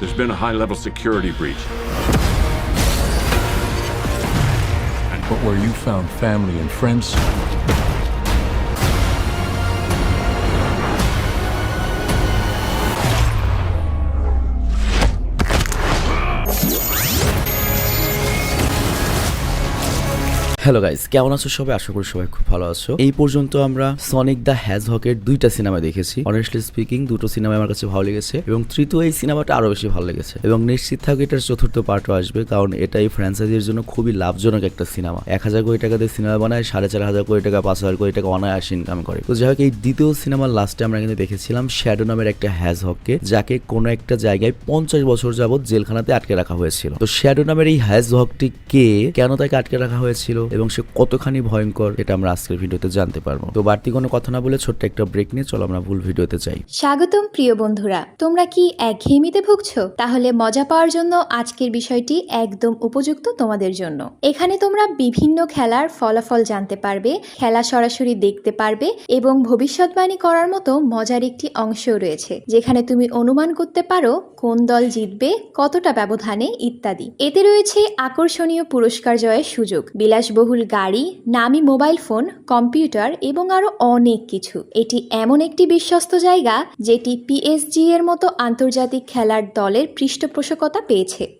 There's been a high level security breach. But where you found family and friends, hello guys কেমন আছো সবাই? আশা করি সবাই খুব ভালো আছো। এই পর্যন্ত আমরা সনিক দ্য হ্যাজ হকের দুইটা সিনেমা দেখেছি। অনেস্টলি স্পিকিং দুটো সিনেমা আমার কাছে ভালো লেগেছে এবং তৃতীয় এই সিনেমাটা আরও বেশি ভালো লেগেছে। এবং নিশ্চিত থাকো, এটার চতুর্থ পার্টও আসবে, কারণ এটা এই ফ্র্যাঞ্চাইজির জন্য খুবই লাভজনক একটা সিনেমা। এক হাজার কোটি টাকা দিয়ে সিনেমা বানায়, সাড়ে চার হাজার কোটি টাকা, পাঁচ হাজার কোটি টাকা অনায়াস ইনকাম করে। তো যাই হোক এই দ্বিতীয় সিনেমার লাস্টে আমরা কিন্তু দেখেছিলাম শ্যাডো নামের একটা হ্যাজ হককে যাকে কোনো একটা জায়গায় পঞ্চাশ বছর যাবত জেলখানাতে আটকে রাখা হয়েছিল। তো শ্যাডো নামের এই হ্যাজ হকটি কে? কেন তাকে আটকে রাখা হয়েছিল? এবং সে কতখানি ভয়ঙ্কর এটা আমরা আজকের ভিডিওতে জানতে পারব। তো বাড়তি কোনো কথা না বলে ছোট্ট একটা ব্রেক নিয়ে চলো আমরা ভুল ভিডিওতে যাই। স্বাগতম প্রিয় বন্ধুরা, তোমরা কি এক একঘেয়েমিতে ভুগছো? তাহলে মজা পাওয়ার জন্য আজকের বিষয়টি একদম উপযুক্ত তোমাদের জন্য। এখানে তোমরা বিভিন্ন খেলার ফলাফল জানতে পারবে, খেলা সরাসরি দেখতে পারবে এবং ভবিষ্যৎবাণী করার মতো মজার একটি অংশ রয়েছে, যেখানে তুমি অনুমান করতে পারো কোন দল জিতবে, কতটা ব্যবধানে, ইত্যাদি। এতে রয়েছে আকর্ষণীয় পুরস্কার জয়ের সুযোগ, বিলাসবহুল গাড়ি, নামি মোবাইল ফোন, কম্পিউটার এবং আরও অনেক কিছু। এটি এমন একটি বিশ্বস্ত জায়গা যেটি পিএসজি এর মতো আন্তর্জাতিক খেলার দলের পৃষ্ঠপোষকতা পেয়েছে।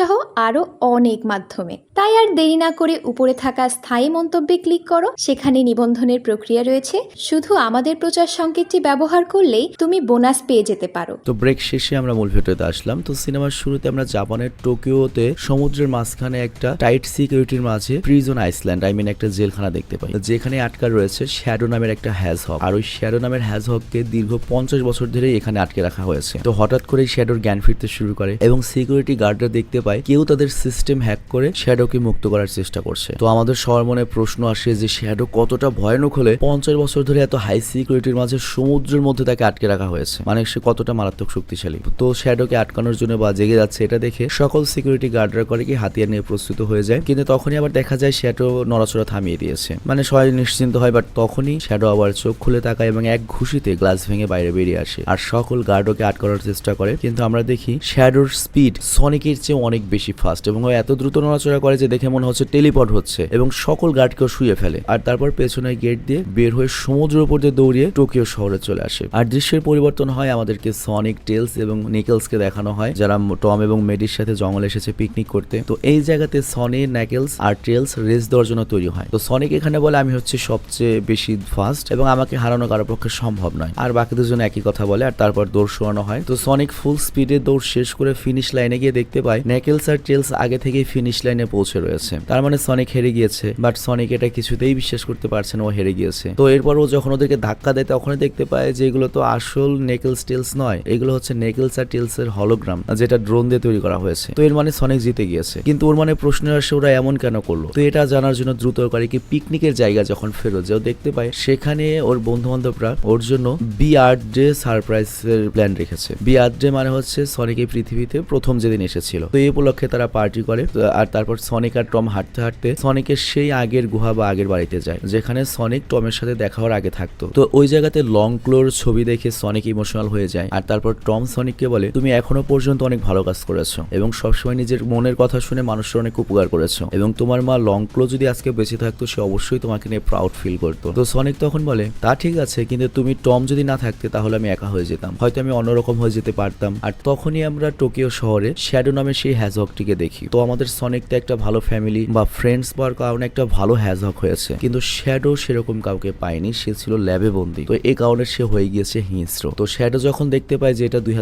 সহ আরও অনেক মাধ্যমে। তাই আর দেরি না করে উপরে থাকা স্থায়ী মন্তব্যে ক্লিক করো। সেখানে নিবন্ধনের প্রক্রিয়া রয়েছে। শুধু আমাদের প্রচার সংকেতটি ব্যবহার করলেই তুমি বোনাস পেয়ে যেতে পারো। তো ব্রেক শেষে আমরা মূল ভিডিওতে আসলাম। তো সিনেমার শুরুতে আমরা জাপানের টোকিওতে সমুদ্রের মাঝখানে একটা টাইট সিকিউরিটির মাঝে প্রিজন আইসল্যান্ড, আই মিন একটা জেলখানা দেখতে পাই। যেখানে আটকা রয়েছে শ্যাডো নামের একটা হ্যাজ হক আর ওই শ্যাডো নামের হ্যাজ হককে দীর্ঘ পঞ্চাশ বছর ধরে এখানে আটকে রাখা হয়েছে। তো হঠাৎ করে শ্যাডোর জ্ঞান ফিরতে শুরু করে এবং সিকিউরিটি গার্ডরা দেখতে পায় কেউ তাদের সিস্টেম হ্যাক করে শ্যাডোকে মুক্ত করার চেষ্টা করছে। তো আমাদের সবার মনে প্রশ্ন আসে যে শ্যাডো কতটা ভয়ানক হলে পঞ্চাশ বছর ধরে এত হাই সিকিউরিটির মাঝে সমুদ্রের মধ্যে তাকে আটকে রাখা হয়েছে। মানে সে কতটা মারাত্মক শক্তিশালী। তো শ্যাডোকে আটকানোর জন্য বা জেগে যাচ্ছে এটা দেখে সকল সিকিউরিটি গার্ডরা করে কি হাতিয়ার নিয়ে প্রস্তুত হয়ে যায়। কিন্তু তখনই আবার দেখা যায় শ্যাডো নড়াচড়া থামিয়ে দিয়েছে। মানে সবাই নিশ্চিন্ত হয় বাট তখনই শ্যাডো আবার চোখ খুলে তাকায় এবং এক ঘুষিতে গ্লাস ভেঙে বাইরে বেরিয়ে আসে। আর সকল গার্ডকে আটকানোর চেষ্টা করে। কিন্তু আমরা দেখি শ্যাডোর স্পিড সনিকের চেয়ে অনেক বেশি ফাস্ট এবং ও এত দ্রুত নড়াচড়া করে যে দেখে মনে হচ্ছে টেলিপট হচ্ছে এবং সকল গার্ডকেও শুয়ে ফেলে। আর তারপর পেছনে গেট দিয়ে বের হয়ে সমুদ্রের উপর দিয়ে দৌড়িয়ে টোকিও শহরে চলে আসে। আর দৃশ্যের পরিবর্তন হয় আমাদেরকে সনিক টেলস এবং নিকেলসকে দেখানো হয়, যারা টম এবং মেডির সাথে জঙ্গলে এসেছে পিকনিক করতে। তো এই জায়গাতে সনি নেকেলস আর টেলস রেস দেওয়ার জন্য তৈরি হয়। তো সনিক এখানে বলে আমি হচ্ছে সবচেয়ে বেশি ফাস্ট এবং আমাকে হারানো কারোর পক্ষে সম্ভব নয়। আর বাকি দুজন একই কথা বলে, আর তারপর দৌড় শোয়ানো হয়। তো সনিক ফুল স্পিডে দৌড় শেষ করে ফিনিশ লাইনে গিয়ে দেখতে পায় নেকেলস আর টেলস আগে থেকেই ফিনিশ লাইনে পৌঁছে রয়েছে। তার মানে সনিক হেরে গিয়েছে বাট সনিক এটা কিছুতেই বিশ্বাস করতে পারছে না, ও হেরে গিয়েছে। তো এরপর ও যখন ওদেরকে ধাক্কা দেয়, তখনই দেখতে পায় যে এগুলো তো আসল নেকেলস টেলস নয়, এগুলো হচ্ছে নেকেলস আর টেলস এর হলোগ্রাম যেটা ড্রোন দিয়ে তৈরি করা হয়েছে। তো এর মানে সনিক জিতে গিয়েছে। কিন্তু ওর মানে প্রশ্ন আসে, ওরা এমন কেন করল? তো এটা জানার জন্য দ্রুত করে কি পিকনিকের জায়গা যখন ফেরত যে ও দেখতে পায় সেখানে ওর বন্ধু বান্ধবরা ওর জন্য বি আর্ট ডে সারপ্রাইজ এর প্ল্যান রেখেছে। বি আর্ট ডে মানে হচ্ছে সনিক এই পৃথিবীতে প্রথম যেদিন এসেছিল। তো এই উপলক্ষে তারা পার্টি করে। আর তারপর সনিক আর টম হাঁটতে হাঁটতে সনিকের সেই আগের গুহা বা আগের বাড়িতে যায়, যেখানে সনিক টমের সাথে দেখা হওয়ার আগে থাকতো। তো, ওই জায়গাতে লং ক্লোর ছবি দেখে সনিক ইমোশনাল হয়ে যায়, আর তারপর টম সনিককে বলে, তুমি এখনও পর্যন্ত অনেক ভালো কাজ করেছ এবং সবসময় নিজের মনের কথা শুনে মানুষের অনেক উপকার করেছ এবং তোমার মা লং ক্লো যদি আজকে বেঁচে থাকতো, সে অবশ্যই তোমাকে নিয়ে প্রাউড ফিল করতো। তো সনিক তখন বলে, তা ঠিক আছে, কিন্তু তুমি টম যদি না থাকতে, তাহলে আমি একা হয়ে যেতাম। হয়তো আমি অন্যরকম হয়ে যেতে পারতাম। আর তখনই আমরা টোকিও শহরে শ্যাডো নামে সেই হ্যাজ হ্যাজহকটিকে দেখি। তো আমাদের সনিক তো একটা ভালো ফ্যামিলি বা ফ্রেন্ডস পাওয়ার কারণে একটা ভালো হ্যাজহক হয়েছে। কিন্তু শ্যাডো সেরকম কাউকে পায়নি, সে ছিল ল্যাবে বন্দি। তো এই কারণে সে হয়ে গিয়েছে হিংস্র। তো শ্যাডো যখন দেখতে পায় যে এটা দুই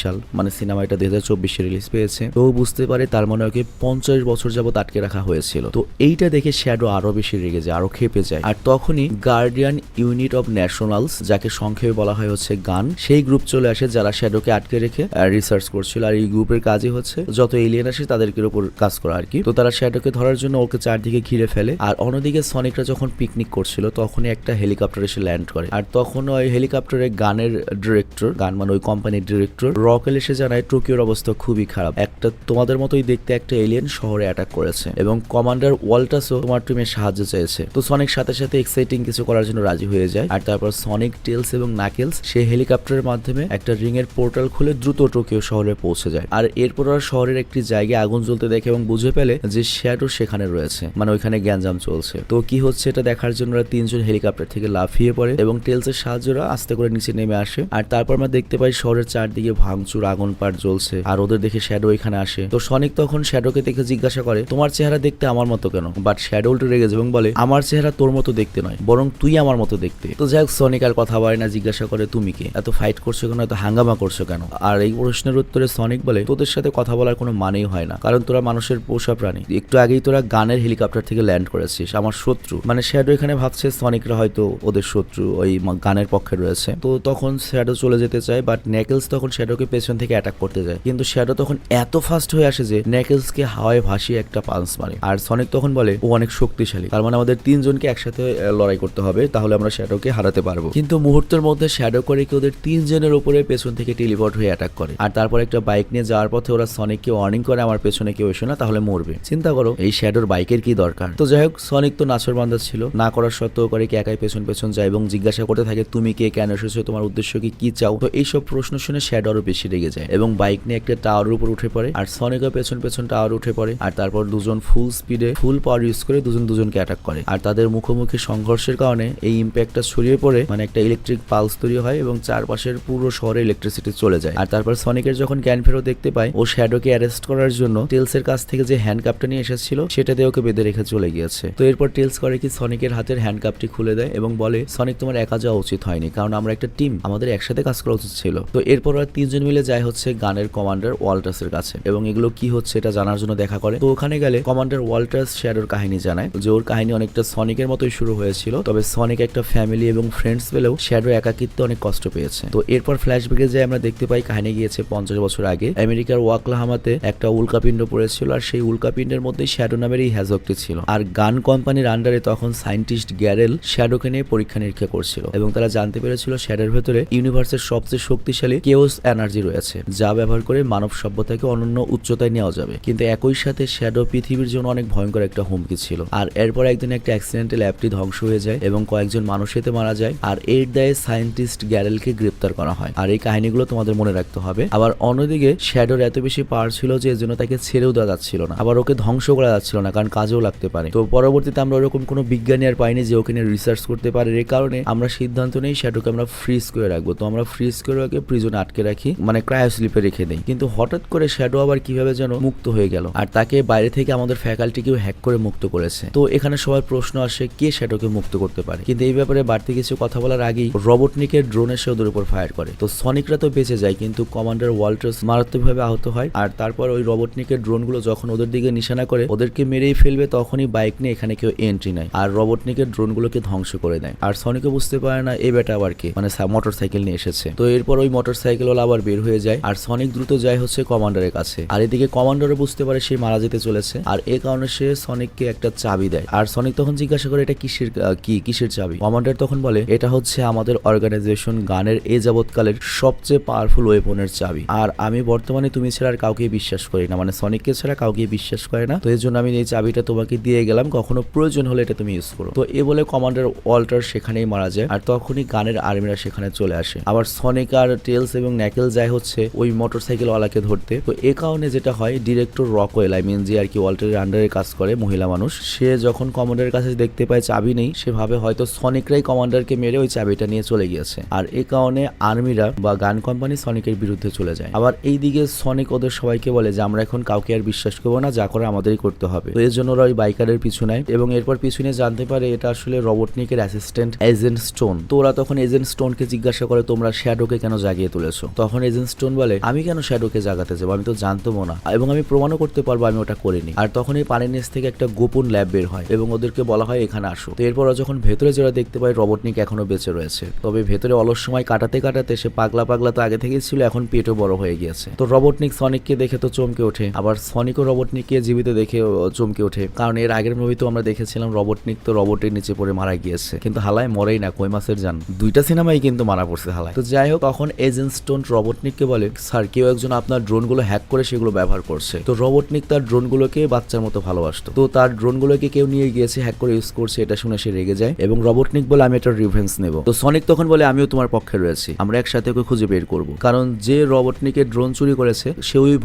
সাল মানে সিনেমা এটা দুই হাজার রিলিজ পেয়েছে, তো বুঝতে পারে তার মানে ওকে পঞ্চাশ বছর যাবত আটকে রাখা হয়েছিল। তো এইটা দেখে শ্যাডো আরও বেশি রেগে যায় আরও খেপে যায়। আর তখনই গার্ডিয়ান ইউনিট অফ ন্যাশনালস যাকে সংক্ষেপে বলা হয় হচ্ছে গান, সেই গ্রুপ চলে আসে যারা শ্যাডোকে আটকে রেখে রিসার্চ করছিল। আর এই গ্রুপের কাজই হচ্ছে যত এলিয়েন আসে তাদেরকে উপর কাজ করা আর কি। তো তারা শ্যাডোকে ধরার জন্য ওকে চারদিকে ঘিরে ফেলে। আর অন্যদিকে সনিকরা যখন পিকনিক করছিল, তখনই একটা হেলিকপ্টার এসে ল্যান্ড করে। আর তখন ওই হেলিকপ্টারে গানের ডিরেক্টর গান মানে ওই কোম্পানির ডিরেক্টর রকেল এসে জানায়, টোকিওর অবস্থা খুবই খারাপ। একটা তোমাদের মতোই দেখতে একটা এলিয়েন শহরে অ্যাটাক করেছে। এবং কমান্ডার ওয়াল্টাসও তোমার টিমের সাহায্য চেয়েছে। তো সনিক সাথে সাথে এক্সাইটিং কিছু করার জন্য রাজি হয়ে যায়। আর তারপর সনিক টেলস এবং নাকেলস সেই হেলিকপ্টারের মাধ্যমে একটা রিং এর পোর্টাল খুলে দ্রুত টোকিও শহরে পৌঁছে যায়। আর এরপর শহরের একটি জায়গায় আগুন জ্বলতে দেখে এবং বুঝে পেলে যে শ্যাডো সেখানে রয়েছে। মানে ওইখানে গ্যাঞ্জাম চলছে। তো কি হচ্ছে এটা দেখার জন্য ওরা তিনজন হেলিকপ্টার থেকে লাফিয়ে পড়ে এবং টেলসের সাহায্যরা আস্তে করে নিচে নেমে আসে। আর তারপর আমরা দেখতে পাই শহরের চারদিকে ভাঙচুর, আগুন পাট জ্বলছে। আর ওদের দেখে শ্যাডো এখানে আসে। তো সনিক তখন শ্যাডোকে দেখে জিজ্ঞাসা করে, তোমার চেহারা দেখতে আমার মতো কেন? বাট শ্যাডো উল্টে রেগে এবং বলে, আমার চেহারা তোর মতো দেখতে নয়, বরং তুই আমার মতো দেখতে। তো যাই হোক, সনিক আর কথা বলে না, জিজ্ঞাসা করে, তুমি কে? এত ফাইট করছ কেন? এত হাঙ্গামা করছ কেন? আর এই প্রশ্নের উত্তরে সনিক বলে, তোদের সাথে কথা বলার কোনো মানেই হয় না। কারণ তোরা মানুষের পোষা প্রাণী। একটু আগেই তোরা গানের হেলিকপ্টার থেকে ল্যান্ড করেছিস, আমার শত্রু। মানে শ্যাডো এখানে ভাবছে সনিকরা হয়তো ওদের শত্রু, ওই গানের পক্ষে রয়েছে। তো তখন শ্যাডো চলে যেতে চায় বাট নেকেলস তখন শ্যাডোকে পেছন থেকে অ্যাটাক করতে যায়। কিন্তু শ্যাডো তখন এত ফাস্ট হয়ে আসে যে নেকেলসকে হাওয়ায় ভাসিয়ে একটা পাঞ্চ মারে। আর সনিক তখন বলে, ও অনেক শক্তিশালী। তার মানে আমাদের তিনজনকে একসাথে লড়াই করতে হবে, তাহলে আমরা শ্যাডোকে হারাতে পারব। কিন্তু মুহূর্তের মধ্যে শ্যাডো করে কি ওদের তিনজনের উপরে পেছন থেকে টেলিপোর্ট হয়ে অ্যাটাক করে। আর তারপর একটা বাইক নিয়ে যাওয়ার পথে ওরা সনিককে ওয়ার্নিং করে আমার পেছনে কেউ এসো না, তাহলে মরবে। চিন্তা করো, এই শ্যাডোর বাইকের কি দরকার? তো যাই হোক সনিক তো নাচর বান্ধা ছিল। না করার সত্ত্বেও করে কি একাই পেছন পেছন যায় এবং জিজ্ঞাসা করতে থাকে, তুমি কে? কেন এসেছ? তোমার উদ্দেশ্য কি? কি চাও? তো এইসব প্রশ্ন শুনে শ্যাডো আরও বেশি রেগে যায় এবং বাইক নিয়ে একটা টাওয়ারের উপর উঠে পড়ে। আর সনিকও পেছন পেছন টাওয়ার উঠে পড়ে। আর তারপর দুজন ফুল স্পিডে ফুল পাওয়ার ইউজ করে দুজন দুজনকে অ্যাটাক করে। আর তাদের মুখোমুখি সংঘর্ষের কারণে এই ইম্প্যাক্টটা ছড়িয়ে পড়ে মানে একটা ইলেকট্রিক পালস তৈরি হয় এবং চারপাশের পুরো শহরে ইলেকট্রিসিটি চলে যায়। আর তারপর সনিকের যখন জ্ঞান ফেরত দেখতে পায়, ও শ্যাডোকে অ্যারেস্ট করার জন্য টেলসের কাছ থেকে যে হ্যান্ডকাপটা নিয়ে এসেছিল সেটা দিয়ে ওকে বেঁধে রেখে চলে গিয়েছে। তো এরপর টেলস করে কি সনিকের হাতের হ্যান্ডকাপটি খুলে দেয় এবং বলে, সনিক, তোমার একা যাওয়া উচিত হয়নি, কারণ আমরা একটা টিম, আমাদের একসাথে কাজ করা উচিত ছিল। তো এরপর ওরা তিনজন মিলে যায় হচ্ছে গানের কমান্ডার ওয়াল্টাসের কাছে এবং এগুলো কি হচ্ছে এটা জানার জন্য দেখা করে। তো ওখানে গেলে কমান্ডার ওয়াল্টাস শ্যাডোর কাহিনী জানায়। যে ওর কাহিনী অনেকটা সনিকের মতোই শুরু হয়েছিল, তবে সনিক একটা ফ্যামিলি এবং ফ্রেন্ডস পেলেও শ্যাডো একাকিত্বে অনেক কষ্ট পেয়েছে। তো এরপর ফ্ল্যাশব্যাকে যে আমরা দেখতে পাই কাহিনী গিয়েছে পঞ্চাশ বছর আগে। আমেরিকার ওয়াকলাহামাতে একটা উল্কাপিণ্ড পড়েছিল আর সেই উল্কাপিণ্ডের মধ্যে শ্যাডো নামের এই হ্যাজকটি ছিল। আর গান কোম্পানির আন্ডারে তখন সায়েন্টিস্ট গ্যারেল শ্যাডোকে নিয়ে পরীক্ষা নিরীক্ষা করছিল এবং তারা জানতে পেরেছিল শ্যাডোর ভেতরে ইউনিভার্সের সবচেয়ে শক্তিশালী কেওস এনার্জি রয়েছে, যা ব্যবহার করে মানব সভ্যতাকে অনন্য উচ্চতায় নেওয়া যাবে। কিন্তু একই সাথে শ্যাডো পৃথিবীর জন্য অনেক ভয়ঙ্কর একটা হুমকি ছিল। আর এরপর একদিন একটা অ্যাক্সিডেন্টে ল্যাবটি ধ্বংস হয়ে যায় এবং কয়েকজন মানুষ এতে মারা যায়। আর এর দায়ে সায়েন্টিস্ট গ্যারেলকে গ্রেপ্তার করা হয়। আর এই কাহিনীগুলো তোমাদের মনে রাখতে হবে। আবার অন্যদিকে শ্যাডোর এত বেশি পাওয়ার যে এর জন্য তাকে ছেড়েও দেওয়া যাচ্ছিল না। আবার ওকে ধ্বংস করা যাচ্ছিল না, কারণ কাজেও লাগতে পারে। তো পরবর্তীতে আমরা ওরকম কোনো বিজ্ঞানী আর পাইনি যে ওখানে রিসার্চ করতে পারে। এর কারণে আমরা সিদ্ধান্ত নেই শ্যাডোকে আমরা ফ্রিজ করে রাখব। তো আমরা ফ্রিজ করে ওকে প্রিজনে আটকে রাখি মানে ক্রায়ো স্লিপে রেখে দিই। কিন্তু হঠাৎ করে শ্যাডো আবার কীভাবে যেন মুক্ত হয়ে গেল। আর তাকে বাইরে থেকে আমাদের ফ্যাকাল্টিকেও হ্যাক করে মুক্ত করেছে। তো এখানে সবার প্রশ্ন আসে, কে শ্যাডোকে মুক্ত করতে পারে? কিন্তু এই ব্যাপারে বাড়তি কিছু কথা বলার আগেই রবটনিকের ড্রোন এসে ওদের উপর ফায়ার করে। তো সনিকরা তো বেঁচে যায়, কিন্তু কমান্ডার ওয়াল্টার্স মারাত্মকভাবে আহত হয়। আর তারপর ওই রবটনিকের ড্রোনগুলো যখন ওদের দিকে নিশানা করে, ওদেরকে মেরেই ফেলবে, তখনই বাইক নিয়ে এখানে কেউ এন্ট্রি নেয়। আর রবটনিকের ড্রোনগুলোকে ধ্বংস করে দেয়। আর সনিকে বুঝতে পারে না এই বেটা আবার কে? মানে মোটর সাইকেল নিয়ে এসেছে। তো এরপর ওই মোটর সাইকেল আবার বের হয়ে যায়। আর সনিক দ্রুত যায় হচ্ছে কমান্ডারের কাছে। আর এদিকে কমান্ডারও বুঝতে পারে সে মারা যেতে চলেছে। আর এ কারণে সে সনিককে একটা চাবি দেয়। আর সনিক তখন জিজ্ঞাসা করে, এটা কিসের কি, কিসের চাবি? কমান্ডার তখন বলে, এটা হচ্ছে আমাদের অর্গানাইজেশন গানের এ যাবৎকালের সবচেয়ে পাওয়ারফুল ওয়েপনের চাবি। আর আমি বর্তমানে তুমি ছাড়া আর কাউকে বিশ্বাস করি না। মানে সনিককে ছাড়া কাউকে বিশ্বাস করে না। তো এর জন্য আমি এই চাবিটা তোমাকে দিয়ে গেলাম। কখনো প্রয়োজন হলে এটা তুমি ইউজ করো। তো এ বলে কমান্ডার ওয়াল্টার সেখানেই মারা যায়। আর তখনই গানের আর্মিরা সেখানে চলে আসে। আবার সনিক আর টেলস এবং ন্যাকেল যায় হচ্ছে ওই মোটরসাইকেল ওয়ালাকে ধরতে। তো এ কারণে যেটা হয় ডিরেক্টর রকওয়েল আই মিন যে আর কি ওয়াল্টারের আন্ডারে কাজ করে, মহিলা মানুষ, সে যখন কমান্ডারের কাছে দেখতে পায় চাবি নেই সেভাবে হয়তো সনিকরাই কমান্ডারকে মেরে ওই চাবিটা নিয়ে চলে গিয়েছে। আর এ কারণে আর্মিরা বা গান কোম্পানি সনিকের বিরুদ্ধে চলে যায়। আবার এই দিকে সনিক ওদের সবাইকে সনিককে বলে যে, আমরা এখন কাউকে আর বিশ্বাস করব না, যা করে আমাদেরই করতে হবে। তো এর জন্য ওরা ওই বাইকারের পিছু নেয় এবং এরপর পিছনে জানতে পারে এটা আসলে রবটনিকের অ্যাসিস্ট্যান্ট এজেন্ট স্টোন তো ওরা তখন এজেন্ট স্টোনকে জিজ্ঞাসা করে, তোমরা শ্যাডোকে কেন জাগিয়ে তুলেছো? তখন এজেন্ট স্টোন বলে, আমি কেন শ্যাডোকে জাগাতে যাব? আমি তো জানতামও না এবং আমি প্রমাণও করতে পারব আমি ওটা করিনি। আর তখন এই পানির নিচ থেকে একটা গোপন ল্যাব বের হয় এবং ওদেরকে বলা হয়, এখানে আসো। তো এরপর যখন ভেতরে যারা দেখতে পায় রবটনিক এখনও বেঁচে রয়েছে। তবে ভেতরে অলস সময় কাটাতে কাটাতে সে পাগলা পাগলা তো আগে থেকেই ছিল, এখন পেটও বড় হয়ে গিয়েছে। তো রবটনিক সনিককে দেখে তো চমকে ওঠে। আবার সনিকও রবটনিককে জীবিত দেখে চমকে ওঠে। কারণ এর আগের মুভি তো আমরা দেখেছিলাম রবটনিক তো রবটের নিচে পড়ে মারা গিয়েছে। কিন্তু হালায় মরেই না, কই মাসের যান দুইটা সিনেমাই কিন্তু মারা পড়ছে হালায়। তো যাই হোক তখন এজেন্ট স্টোন রবটনিককে বলে, স্যার, কেউ একজন আপনার ড্রোনগুলো হ্যাক করে সেগুলো ব্যবহার করছে। তো রবটনিক তার ড্রোনগুলোকে বাচ্চার মতো ভালোবাসতো। তো তার ড্রোনগুলোকে কেউ নিয়ে গিয়েছে হ্যাক করে ইউজ করছে, এটা শুনে সে রেগে যায় এবং রবটনিক বলে, আমি এটার রিভেন্স নেব। তো সনিক তখন বলে, আমিও তোমার পক্ষে রয়েছি। আমরা একসাথে ওকে খুঁজে বের করব। কারণ যে রবটনিকের ড্রোন চুরি করেছে, সে ওই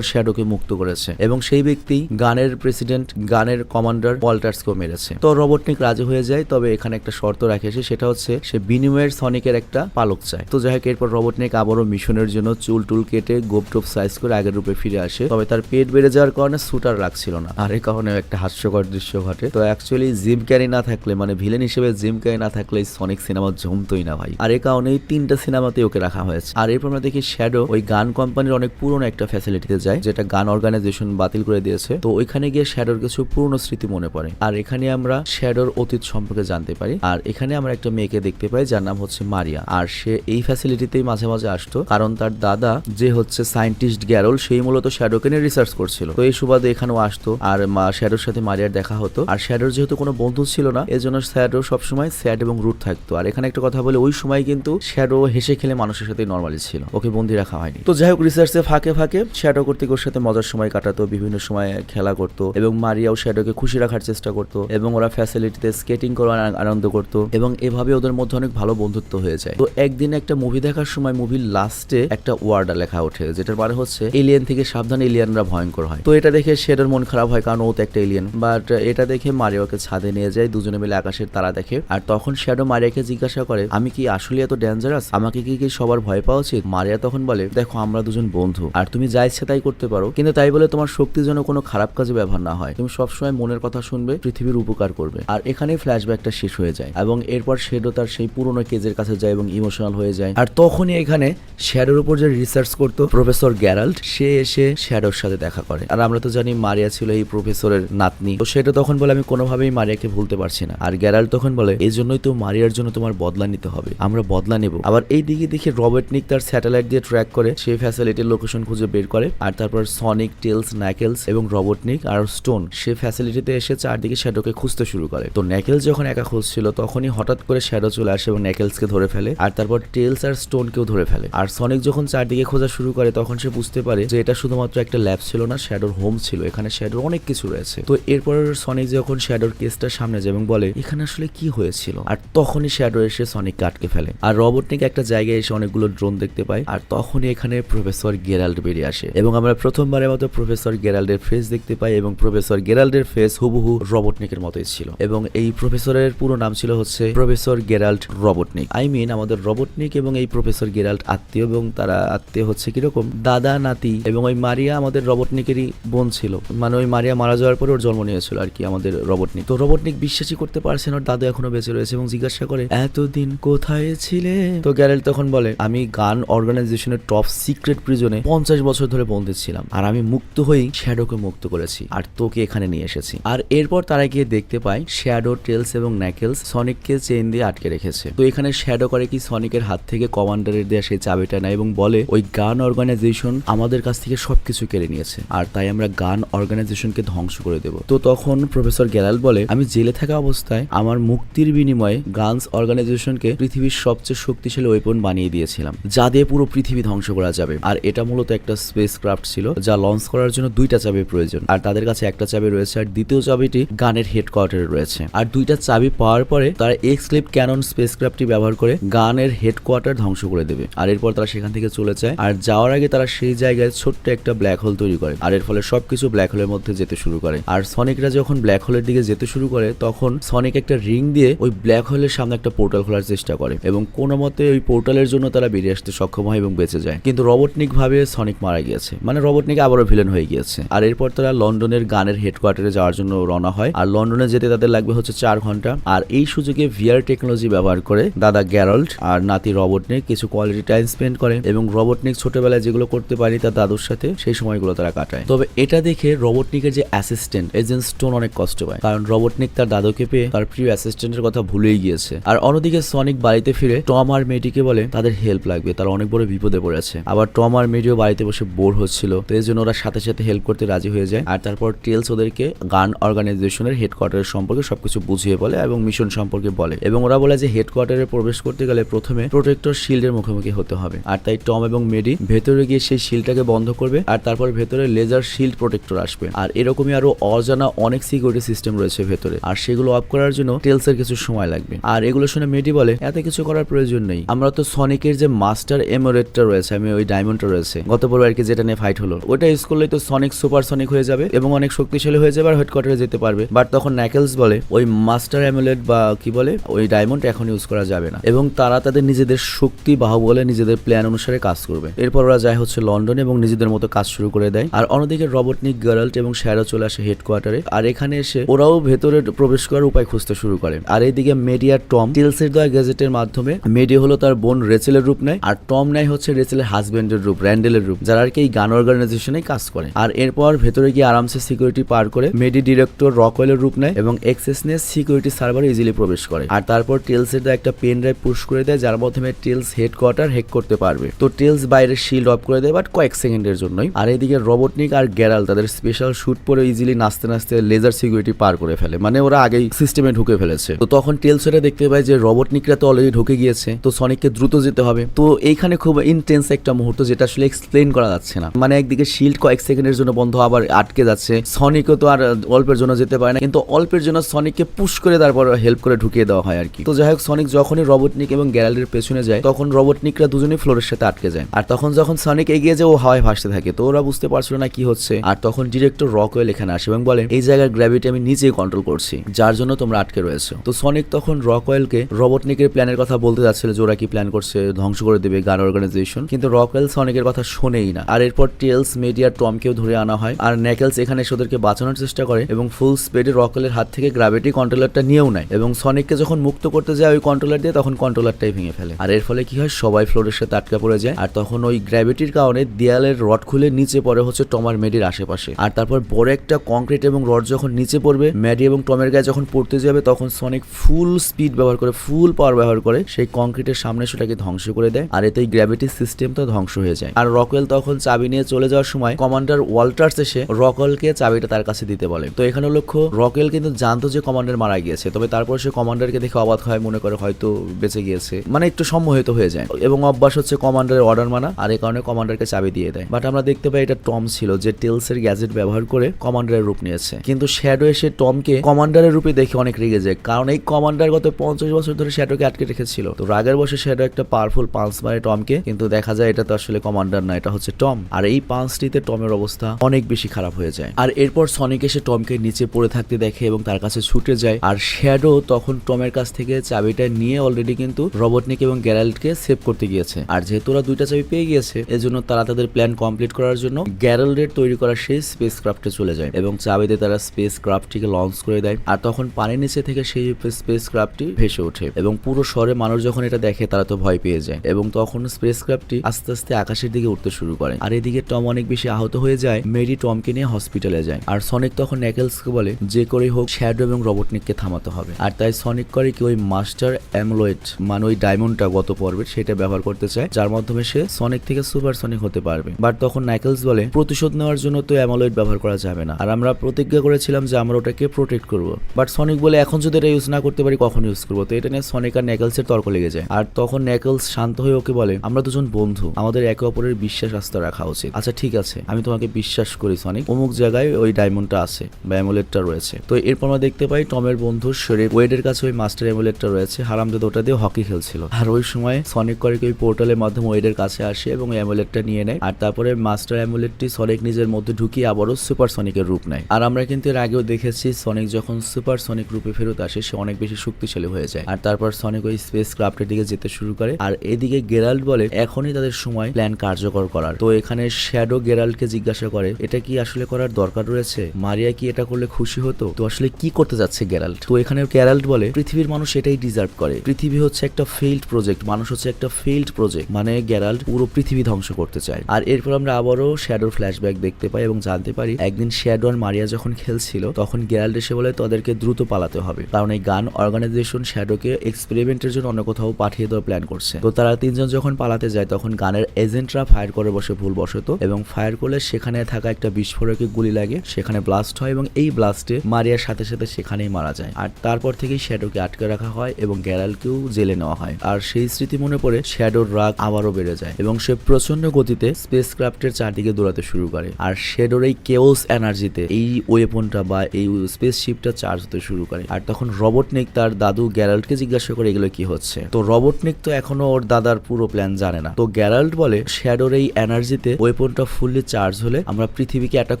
শ্যাডোকে মুক্ত করেছে এবং সেই ব্যক্তি গানের প্রেসিডেন্ট, গানের কমান্ডার ওয়াল্টার্সকেও মেরেছে। তো রবটনিক রাজি হয়ে যায়, তবে এখানে একটা শর্ত রাখে সে, সেটা হচ্ছে সে বিনিময়ের সনিকের একটা পালক চায়। তো যাই হোক এরপর রবটনিক আবারও মিশনের জন্য চুল টুল কেটে গোপ টোপ সাইজ করে আগের রূপে ফিরে আসে, তবে তার পেট বেড়ে যাওয়ার কারণে সুটার রাখছিল না। আর এই কারণে একটা হাস্যকর দৃশ্য ঘটে। তো অ্যাকচুয়ালি জিম ক্যারি না থাকলে মানে ভিলেন হিসেবে জিম ক্যারি না থাকলে সনিক সিনেমা জমতোই না ভাই। আর এই কারণে তিনটা সিনেমাতে ওকে রাখা হয়েছে। আর এরপর আমরা দেখি শ্যাডো, ওই গান কোম্পানির অনেক পুরনো একটা ফ্যাসিলিটিতে যায়, যেটা গান অর্গানাইজেশন বাতিল করে দিয়েছে। তো ওইখানে গিয়ে শ্যাডোর কিছু পুরনো স্মৃতি মনে পড়ে। আর এখানে আমরা শ্যাডোর অতীত সম্পর্কে জানতে পারি। আর এখানে আমরা একটা মেয়েকে দেখতে পাই, যার নাম হচ্ছে মারিয়া। আর সে এই ফ্যাসিলিটিতেই মাঝে মাঝে আসতো, কারণ তার দাদা যে হচ্ছে সায়েন্টিস্ট গ্যারল সেই মূলত শ্যাডোকে নিয়ে রিসার্চ করছিল। তো এই সুবাদে এখানেও আসতো, আর শ্যাডোর সাথে মারিয়ার দেখা হতো। আর শ্যাডোর যেহেতু কোনো বন্ধু ছিল না, এজন্য শ্যাডো সবসময় স্যাড এবং রুট থাকতো। আর এখানে একটা কথা বলে, ওই সময় কিন্তু শ্যাডো হেসে খেলে মানুষের সাথে নর্মালি ছিল। ওকে বন্দি রাখা হয়নি। তো যাই হোক রিসার্চে ফাঁকে ফাঁকে শ্যাডো কর্তৃক ওর সাথে মজার সময় কাটাতো, বিভিন্ন সময় খেলা করতো এবং মারিয়াও শ্যাডোকে খুশি রাখার চেষ্টা করতো এবং ওরা ফ্যাসিলিটিতে স্কেটিং করার আনন্দ করতো এবং এভাবে ওদের মধ্যে অনেক ভালো বন্ধুত্ব হয়ে যায়। তো একদিন একটা মুভি দেখার সময় মুভির লাস্টে একটা ওয়ার্ড লেখা ওঠে, যেটার মানে হচ্ছে এলিয়েন থেকে সাবধান এলিয়ানরা ভয়ঙ্কর হয়। তো এটা দেখে শ্যাডোর মন খারাপ হয় কারণ ও তো একটা এলিয়েন বাট এটা দেখে মারিয়াকে ছাদে নিয়ে যায়, দুজনে মিলে আকাশের তারা দেখে। আর তখন শ্যাডো মারিয়াকে জিজ্ঞাসা করে, আমি কি আসলে এত ডেঞ্জারাস আমাকে কি কি সবার ভয় পাওয়া উচিত? মারিয়া তখন বলে, দেখো, আমরা দুজন বন্ধু, আর তুমি যা ইচ্ছে তাই করতে পারো। কিন্তু তাই বলে তোমার শক্তি যেন কোনো খারাপ কাজে ব্যবহার না হয়। তুমি সবসময় মনের কথা শুনবে, পৃথিবীর উপকার করবে। আর এখানেই ফ্ল্যাশব্যাকটা শেষ হয়ে যায়। এবং এরপর শেডো তার সেই পুরনো কেজের কাছে যায় এবং ইমোশনাল হয়ে যায়। আর তখনই এখানে শ্যাডোর উপর যে রিসার্চ করতো প্রফেসর গ্যারাল্ট সে এসে শ্যাডোর সাথে দেখা করে। আর আমরা তো জানি মারিয়া ছিল এই প্রফেসরের নাতনি। তো সেটা তখন বলে, আমি কোনোভাবেই মারিয়াকে ভুলতে পারছি না। আর গ্যারাল্ট তখন বলে, এই জন্যই তো মারিয়ার জন্য তোমার বদলা নিতে হবে। আমরা বদলা নেব। আবার এই দিকে দেখে রবার্ট নিক তার স্যাটেলাইট দিয়ে ট্র্যাক করে সেই ফ্যাসিলিটির লোকেশন খুঁজে বের করে। আর তারপর সনিক টেলস ন্যাকেলস এবং রবটনিক আর স্টোন সে ফ্যাসিলিটিতে এসে চারদিকে শ্যাডোকে খুঁজতে শুরু করে। তো ন্যাকেলস যখন একা খুঁজছিল, তখনই হঠাৎ করে শ্যাডো চলে আসে এবং ন্যাকেলসকে ধরে ফেলে আর তারপর টেলস আর স্টোন স্টোনকেও ধরে ফেলে। আর সনিক যখন চারদিকে খোঁজা শুরু করে, তখন সে বুঝতে পারে যে এটা শুধুমাত্র একটা ল্যাব ছিল না শ্যাডোর হোম ছিল। এখানে শ্যাডোর অনেক কিছু রয়েছে। তো এরপর সনিক যখন শ্যাডোর কেসটার সামনে যায় এবং বলে, এখানে আসলে কি হয়েছিল? আর তখনই শ্যাডো এসে সনিককে আটকে ফেলে। আর রবটনিক একটা জায়গায় এসে অনেকগুলো ড্রোন দেখতে পায়। আর তখনই এখানে প্রফেসর গেরাল্ড বেরিয়ে আসে এবং আমরা প্রথমবারের মতো প্রফেসর গেরাল্ডের ফেস দেখতে পাই এবং প্রফেসর গেরাল্ডের ফেস হুবহু রবটনিকের মতোই ছিল। এবং এই প্রফেসরের পুরো নাম ছিল হচ্ছে professor Gerald Robotnik I mean আমাদের রবটনিক এবং এই প্রফেসর গেরাল্ড আত্মীয় এবং তারা আত্মীয় হচ্ছে কীরকম? দাদা, নাতি এবং ওই মারিয়া আমাদের রবটনিকেরই বোন ছিল। মানে ওই মারিয়া মারা যাওয়ার পরে ওর জন্ম নিয়েছিল আর কি আমাদের রবটনিক তো রবটনিক বিশ্বাসই করতে পারছে না, ওর দাদু এখনও বেঁচে রয়েছে এবং জিজ্ঞাসা করে, এতদিন কোথায় ছিলে? তো গ্যারেল তখন বলে, আমি গান অর্গানাইজেশনের টপ সিক্রেট প্রিজনে পঞ্চাশ বছর ধরে বন্দী ছিলাম আর আমি মুক্ত হয়েই শ্যাডোকে মুক্ত করেছি আর তোকে এখানে নিয়ে এসেছি। আর এরপর তারা গিয়ে দেখতে পায় শ্যাডো, টেলস এবং ন্যাকেলস সনিককে চেন দিয়ে আটকে রেখেছে। তো এখানে শ্যাডো করে কি সনিকের হাত থেকে কমান্ডারের দেওয়া সেই চাবিটা নেয় এবং বলে, ওই গান অর্গানাইজেশন আমাদের কাছ থেকে সবকিছু কেড়ে নিয়েছে আর তাই আমরা গান অর্গানাইজেশনকে ধ্বংস করে দেব। তো তখন প্রফেসর গ্যালাল বলে, আমি জেলে থাকা অবস্থায় আমার মুক্তির বিনিময়ে গানস অর্গানাইজেশনকে পৃথিবীর সবচেয়ে শক্তিশালী ওয়েপন বানিয়ে দিয়েছিলাম, যা দিয়ে পুরো পৃথিবী ধ্বংস করা যাবে। আর এটা মূলত একটা স্পেস ক্রাফট ছিল, যা লঞ্চ করার জন্য দুইটা চাবির প্রয়োজন। আর তাদের কাছে একটা চাবি রয়েছে, আর দ্বিতীয় চাবিটি গানের হেডকোয়ার্টারে রয়েছে। আর দুইটা চাবি পাওয়ার পরে তারা এক্স ক্লিপ ক্যানন স্পেস ক্রাফটটি ব্যবহার করে গানের হেডকোয়ার্টার ধ্বংস করে দেবে। আর এরপর তারা সেখান থেকে চলে যায়, আর যাওয়ার আগে তারা সেই জায়গায় ছোট্ট একটা ব্ল্যাক হোল তৈরি করে। আর এর ফলে সবকিছু ব্ল্যাক হোলের মধ্যে যেতে শুরু করে। আর সনিকরা যখন ব্ল্যাক হোলের দিকে যেতে শুরু করে, তখন সনিক একটা রিং দিয়ে ওই ব্ল্যাক হোলের সামনে একটা পোর্টাল খোলার চেষ্টা করে এবং কোনো মতে ওই পোর্টালের জন্য তারা বেরিয়ে আসতে সক্ষম হয় এবং বেঁচে যায়। কিন্তু রবটনিক ভাবে সনিক মারা গিয়েছে। মানে রবটনিক আবারও ভিলেন হয়ে গিয়েছে। আর এরপর তারা লন্ডনের গানের হেডকোয়ার্টারে যাওয়ার জন্য রওনা হয়। আর লন্ডনে যেতে তাদের লাগবে হচ্ছে চার ঘণ্টা। আর এই সুযোগে ভিআর টেকনোলজি ব্যবহার করে দাদা গ্যারল্ট আর নাতি রবটনিক কিছু কোয়ালিটি টাইম স্পেন্ড করে এবং রবটনিক ছোটবেলায় যেগুলো করতে পারি তার দাদুর সাথে সেই সময়গুলো তারা কাটায়। তবে এটা দেখে রবটনিকের যে অ্যাসিস্ট্যান্ট এজেন্ট স্টোন অনেক কষ্ট পায়। কারণ রবটনিক তার দাদুকে পেয়ে তার প্রিয় অ্যাসিস্ট্যান্টের কথা ভুলেই গিয়েছে। আর অন্যদিকে সনিক বাড়িতে ফিরে টম আর মেয়েটিকে বলে, তাদের হেল্প লাগবে। তারা অনেক বড় বিপদে পড়েছে। আবার টম আর মেডিও বাড়িতে বসে বোর হচ্ছিল। তো এই জন্য ওরা সাথে সাথে হেল্প করতে রাজি হয়ে যায়। আর তারপর টেলস ওদেরকে গান অর্গানাইজেশনের হেডকোয়ার্টারের সম্পর্কে সবকিছু বুঝিয়ে বলে এবং মিশন সম্পর্কে বলে। এবং ওরা বলে যে হেডকোয়ার্টারে প্রবেশ করতে গেলে প্রথমে প্রোটেক্টর শিল্ডের মুখোমুখি হতে হবে। আর তাই টম এবং মেডি ভেতরে গিয়ে সেই শিল্ডটাকে বন্ধ করবে। আর তারপর ভেতরে লেজার শিল্ড প্রোটেক্টর আসবে। আর এরকমই আরও অজানা অনেক সিকিউরিটি সিস্টেম রয়েছে ভেতরে। আর সেগুলো অফ করার জন্য টেলসের কিছু সময় লাগবে। আর এগুলো শুনে মেডি বলে, এত কিছু করার প্রয়োজন নেই। আমরা তো সনিকের যে মাস্টার এমোরেটটা রয়েছে, আমি ওই ডায়মন্ডটা রয়েছে। গত পর্ব আর কি যেটা নিয়ে ফাইট হলো। ওটা ইউজ করলে তো সনিক সুপার সনিক হয়ে যাবে এবং অনেক শক্তিশালী হয়ে যাবে আর হেডকোয়ার্টারে যেতে পারবে। বাট তখন ন্যাকেলস বলে, ওই মাস্টার অ্যামুলেট বা কি বলে, ওই ডায়মন্ড এখন ইউজ করা যাবে না। এবং তারা তাদের নিজেদের শক্তি বাহুবলে নিজেদের প্ল্যান অনুসারে কাজ করবে। এরপর ওরা যায় হচ্ছে লন্ডন এবং নিজেদের মতো কাজ শুরু করে দেয়। আর অন্যদিকে রবটনিক গার্ল্ট এবং শ্যারো চলে আসে হেডকোয়ার্টারে আর এখানে এসে ওরাও ভেতরে প্রবেশ করার উপায় খুঁজতে শুরু করে। আর এইদিকে মেডিয়া টম টিলসের দেওয়া গ্যাজেটের মাধ্যমে মেডি হলো তার বোন রেচেলের রূপ নেয়। আর টম নেয় হচ্ছে রেচেলের হাজবেন্ডের রূপ র্যান্ডেলের রূপ, যারা আর কি এই গান অর্গানাইজেশনে কাজ করে। আর এরপর ভেতরে গিয়ে আরামসে সিকিউরিটি পার করে মেডি ডিরেক্টর রকওয়েলের রূপ নেয় এবং এক্সেস নিয়ে সিকিউরিটি সার্ভারে ইজিলি প্রবেশ করে। আর তারপর টেলসের একটা পেন ড্রাইভ পুশ করে দেয়, যার মাধ্যমে টেলস হেডকোয়ার্টার হ্যাক করতে পারবে। তো টেলস বাইরে শিল্ড অফ করে দেয় বাট কয়েক সেকেন্ডের জন্যই। আর এদিকে রবটনিক আর গ্যারাল তাদের স্পেশাল শুট পরে ইজিলি নাচতে নাচতে লেজার সিকিউরিটি পার করে ফেলে। মানে ওরা আগেই সিস্টেমে ঢুকে ফেলেছে। তো তখন টেলস এটা দেখতে পায় যে রবটনিকরা তো অলরেডি ঢুকে গিয়েছে, তো সনিককে দ্রুত যেতে হবে। তো এইখানে খুব ইন্টেন্স একটা মুহূর্ত, যেটা আসলে এক্সপ্লেন করা যাচ্ছে না। মানে একদিকে শিল্ড কয়েক সেকেন্ডের জন্য বন্ধ আবার আটকে যাচ্ছে। সনিকও তো আর অল্পের জন্য যেতে পারে না, কিন্তু অল্পের জন্য সনিককে পুশ করে তারপর হেল্প করে ঢুকিয়ে দেওয়া হয় আর কি। তো যাই হোক সনিক যখনই রবটনিক এবং গ্যালারির পেছনে যায়, তখন রবটনিকরা দুজনেই ফ্লোরের সাথে আটকে যায়। আর তখন যখন সনিক এগিয়ে যায়, ও হাওয়ায় ভাসতে থাকে। তো ওরা বুঝতে পারছিল না কি হচ্ছে। আর তখন ডিরেক্টর রকওয়েল এখানে আসে এবং বলে, এই জায়গার গ্র্যাভিটি আমি নিজেই কন্ট্রোল করছি, যার জন্য তোমরা আটকে রয়েছো। তো সনিক তখন রকওয়েলকে রবটনিকের প্ল্যানের কথা বলতে যাচ্ছিল যে ওরা কি প্ল্যান করছে, ধ্বংস করে দেবে গান অর্গানাইজেশন কিন্তু রকওয়েল সনিকের কথা শোনেই না। আর এরপর টেলস মেডিয়া টমকেও ধরে আনা হয়। আর নেকেলস এখানে এসে ওদেরকে বাঁচানোর চেষ্টা করে এবং ফুল স্পিডে রকওয়েলের হাত থেকে গ্র্যাভিটি কন্ট্রোলারটা নিয়েও নেয় এবং সনিককে যখন মুক্ত করতে যায় ওই কন্ট্রোলার দিয়ে, তখন কন্ট্রোলারটাই ভেঙে ফেলে। আর এর ফলে কি হয়? সবাই ফ্লোরের সাথে আটকা পড়ে যায়। আর তখন ওই গ্র্যাভিটির কারণে দেয়ালের রড খুলে নিচে পড়ে হচ্ছে টমার মেডির আশেপাশে। আর তারপর বড় একটা কংক্রিট এবং রড যখন নিচে পড়বে ম্যাডি এবং টমের গায়ে যখন পড়তে যাবে, তখন সনিক ফুল স্পিড ব্যবহার করে ফুল পাওয়ার ব্যবহার করে সেই কংক্রিটের সামনে সেটাকে ধ্বংস করে দেয়। আর এতে গ্র্যাভিটি সিস্টেমটা ধ্বংস হয়ে যায়। আর রকওয়েল তখন চাবি নিয়ে চলে যাওয়ার সময় কমান্ডার ওয়াল্টার্স এসে রকওয়েলকে চাবিটা তার কাছে দিতে বলে। তো এখানে লক্ষ্য, রকেল কিন্তু জানতো যে কমান্ডার মারা গিয়েছে, তবে তারপর সে কমান্ডারকে দেখে অবাক হয়, মনে করে হয়তো বেঁচে গিয়েছে। মানে একটু সম্মোহিত হয়ে যায়। এবং অভ্যাস হচ্ছে কমান্ডারের অর্ডার মানা, আর এই কারণে কমান্ডারকে চাবি দিয়ে দেয়। বাট আমরা দেখতে পাই এটা টম ছিল, যে টেলসের গ্যাজেট ব্যবহার করে কমান্ডারের রূপ নিয়েছে। কিন্তু শ্যাডো এসে টমকে কমান্ডারের রূপে দেখে অনেক রেগে যায়, কারণ এই কমান্ডার গত পঞ্চাশ বছর ধরে শ্যাডোকে আটকে রেখেছিল। তো রাগের বসে শ্যাডো একটা পাওয়ারফুল পাঞ্চ মারে টমকে, কিন্তু দেখা যায় এটা তো আসলে কমান্ডার না, এটা হচ্ছে টম। আর এই পাঞ্চটিতে টমের অবস্থা অনেক বেশি খারাপ হয়ে যায়। আর এরপর সনিক এসে টমকে নিচে পড়ে থাকতে দেখে এবং তার কাছে ছুটে যায়। আর শ্যাডো তখন টমের কাছ থেকে চাবিটা নিয়ে অলরেডি কিন্তু রবটনিক এবং গ্যারাল্টকে সেভ করতে গিয়েছে। আর যেহেতু ওরা দুইটা চাবি পেয়ে গিয়েছে, এজন্য তারা তাদের প্ল্যান কমপ্লিট করার জন্য গ্যারাল্ডের তৈরি করা সেই স্পেস ক্রাফটে চলে যায় এবং চাবিতে তারা স্পেস ক্রাফটটিকে লঞ্চ করে দেয়। আর তখন পানির নিচে থেকে সেই স্পেস ক্রাফটটি ভেসে ওঠে এবং পুরো শহরে মানুষ যখন এটা দেখে তারা তো ভয় পেয়ে যায় এবং তখন স্পেস ক্রাফটটি আস্তে আস্তে আকাশের দিকে উঠতে শুরু করে। আর এদিকে টম অনেক বেশি আহত হয়ে যায়, মেরি টমকে নিয়ে হসপিটালে যায়। আর সনিক তখন নেকেলসকে বলে, যে করে হোক, শ্যাডো এবং রবটনিককে থামাতে হবে। আর তাই সনিক করে কি ওই মাস্টার অ্যামলয়েড মানে ওই ডায়মন্ডটা গত পর্বের, সেটা ব্যবহার করতে চায়, যার মাধ্যমে সে সনিক থেকে সুপার সনিক হতে পারবে। বাট তখন নাইকেলস বলে, প্রতিশোধ নেওয়ার জন্য তো অ্যামলয়েড ব্যবহার করা যাবে না। আর আমরা প্রতিজ্ঞা করেছিলাম যে আমরা ওটাকে প্রোটেক্ট করব। বাট সনিক বলে, এখন যদি এটা ইউজ না করতে পারি, কখন ইউজ করব? তো এটা নিয়ে সনিক আর নেকেলসের তর্ক লেগে যায়। আর তখন নেকেলস শান্ত হয়ে ওকে বলে, আমরা দুজন বন্ধু। আমাদের একে অপরের বিশ্বাস আস্থা রাখা উচিত আচ্ছা ঠিক আছে। আমি তোমাকে বিশ্বাস করি সনিক অমুক জায়গায় ওই ডায়মন্ডটা আছে, বা অ্যামুলেটটা রয়েছে। তো এরপর আমরা দেখতে পাই টমের বন্ধু শরীর। ওয়েডের কাছে ওই মাস্টার অ্যামুলেটটা রয়েছে। হারামজাদ ওটা দিয়ে হকি খেলছিল। আর ওই সময় সনিক করে ওই পোর্টালের মাধ্যমে ওয়েডের কাছে আসে এবং অ্যামুলেটটা নিয়ে নেয়। আর তারপরে মাস্টার অ্যামুলেটটি সনিক নিজের মধ্যে ঢুকিয়ে আবারও সুপার সনিকের রূপ নেয়। আর আমরা কিন্তু এর আগেও দেখেছি সনিক যখন সুপার সনিক রূপে ফেরত আসে, সে অনেক বেশি শক্তিশালী হয়ে যায়। আর তারপর সনিক ওই স্পেস ক্রাফটের দিকে যেতে শুরু করে। আর এদিকে গেরাল্ড বলে, এখনই তাদের সময় প্ল্যান কার্যকর করার। তো এখানে মানে শ্যাডো গেরাল্ডকে জিজ্ঞাসা করে, এটা কি আসলে করার দরকার রয়েছে? মারিয়া কি এটা করলে খুশি হতো? তো আসলে কি করতে যাচ্ছে গেরাল্ড? তো এখানে গ্যারাল্ড বলে, পৃথিবীর মানুষ এটাই ডিজার্ভ করে। পৃথিবী হচ্ছে একটা ফেইল্ড প্রজেক্ট, মানুষ হচ্ছে একটা ফেইল্ড প্রজেক্ট। মানে গ্যারাল্ড পুরো পৃথিবী ধ্বংস করতে চায়। আর এরপর আমরা আবারও শ্যাডোর ফ্ল্যাশব্যাক দেখতে পাই এবং জানতে পারি, একদিন শ্যাডো আর মারিয়া যখন খেলছিল, তখন গ্যারাল্ড এসে বলে, তাদেরকে দ্রুত পালাতে হবে। কারণ এই গান অর্গানাইজেশন শ্যাডোকে এক্সপেরিমেন্টের জন্য অন্য কোথাও পাঠিয়ে দেওয়ার প্ল্যান করছে। তো তারা তিনজন যখন পালাতে যায়, তখন গানের এজেন্টরা ফায়ার করে বসে ভুলবশত এবং ফায়ার করলে সেখানে থাকা একটা বিস্ফোরকে গুলি লাগে, সেখানে ব্লাস্ট হয় এবং এই ব্লাস্টে মারিয়ার সাথে সাথে সেখানেই মারা যায়। আর তারপর থেকেই শ্যাডোকে আটকে রাখা হয় এবং গ্যারালকেও জেলে নেওয়া হয়। আর সেই স্মৃতি মনে পড়ে শ্যাডোর রাগ আবারও বেড়ে যায় এবং সে প্রচণ্ড গতিতে স্পেস ক্রাফটের চারদিকে দৌড়াতে শুরু করে। আর শ্যাডোর এই কেওস এনার্জিতে এই ওয়েপনটা বা এই স্পেস শিপটা চার্জ হতে শুরু করে। আর তখন রবটনিক তার দাদু গ্যারাল্টকে জিজ্ঞাসা করে, এগুলো কি হচ্ছে? তো রবটনিক তো এখনও ওর দাদার পুরো প্ল্যান জানে না। তো গ্যারাল্ট বলে শ্যাডোর এই এনার্জিতে ওয়েপনটা ফুললি চার্জ হলে আমরা পৃথিবীকে অ্যাটাক